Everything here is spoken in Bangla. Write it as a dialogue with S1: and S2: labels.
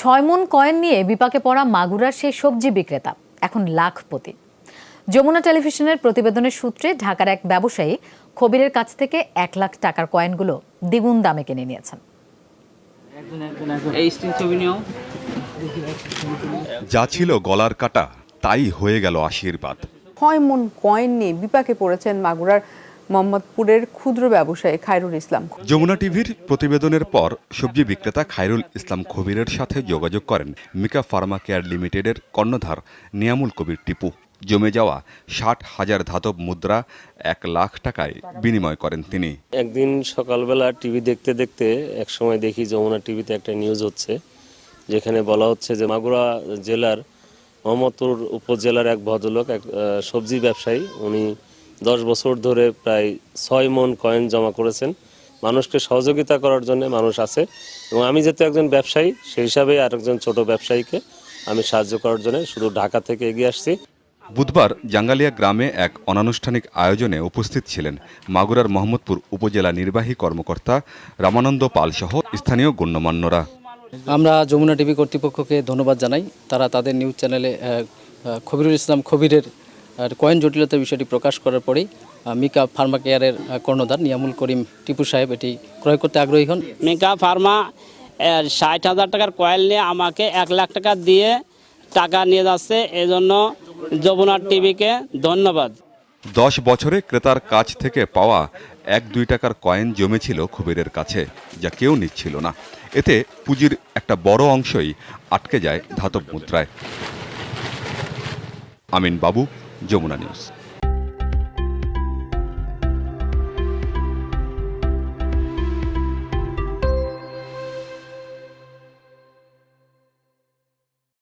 S1: ছয় মন কয়েন নিয়ে বিপাকে পড়া মাগুরার সেই সবজি বিক্রেতা এখন লাখপতি। যমুনা টেলিভিশনের প্রতিবেদনের সূত্রে ঢাকার এক ব্যবসায়ী খবিরের কাছ থেকে এক লাখ টাকার কয়েনগুলো দ্বিগুণ দামে কিনে নিয়েছেন।
S2: যা ছিল গলার কাটা তাই হয়ে গেল আশীর্বাদ।
S3: ছয় মন কয়েন নিয়ে বিপাকে পড়েছেন মাগুরার মোহাম্মদপুরের ক্ষুদ্র ব্যবসায়ী খায়রুল ইসলাম।
S2: যমুনা টিভির প্রতিবেদনের পর সবজি বিক্রেতা খায়রুল ইসলাম খবিরের সাথে যোগাযোগ করেন মিকা ফার্মা কেয়ার লিমিটেডের কর্ণধার নিয়ামুল কবির টিপু। জমে যাওয়া ষাট হাজার ধাতব মুদ্রা এক লাখ টাকায় বিনিময় করেন তিনি।
S4: একদিন সকালবেলা টিভি দেখতে দেখতে এক সময় দেখি যমুনা টিভিতে একটা নিউজ হচ্ছে যেখানে বলা হচ্ছে যে মাগুরা জেলার মোহাম্মদপুর উপজেলার এক ভদ্রলোক এক সবজি ব্যবসায়ী উনি দশ বছর ধরে প্রায় ছয় মন কয়েন জমা করেছেন। মানুষকে সহযোগিতা করার জন্য মানুষ আছে। এবং আমি যেহেতু একজন ব্যবসায়ী সেই হিসাবে আরেকজন ছোট ব্যবসায়ীকে আমি সাহায্য করার জন্য শুধু ঢাকা থেকে এগিয়ে আসছি।
S2: বুধবার জাঙ্গালিয়া গ্রামে এক অনানুষ্ঠানিক আয়োজনে উপস্থিত ছিলেন মাগুরার মোহাম্মদপুর উপজেলা নির্বাহী কর্মকর্তা রামানন্দ পাল সহ স্থানীয় গণ্যমান্যরা।
S5: আমরা যমুনা টিভি কর্তৃপক্ষকে ধন্যবাদ জানাই। তারা তাদের নিউজ চ্যানেলে খবিরুল ইসলাম খবিরের কয়েন জটিলতার বিষয়টি প্রকাশ করার পরেই মিকা ফার্মা কেয়ারের কর্ণধার নিয়ামুল করিম টিপু সাহেব এটি ক্রয় করতে আগ্রহী হন।
S6: মেকা ফার্মা ষাট হাজার টাকার কয়েল নিয়ে আমাকে এক লাখ টাকা দিয়ে টাকা নিয়ে যাচ্ছে। এজন্য যমুনার টিভিকে ধন্যবাদ।
S2: দশ বছরে ক্রেতার কাছ থেকে পাওয়া এক দুই টাকার কয়েন জমেছিল খবিরের কাছে যা কেউ নিচ্ছিল না। এতে পুঁজির একটা বড় অংশই আটকে যায় ধাতব মুদ্রায়। আমিন বাবু যমুনা নিউজ।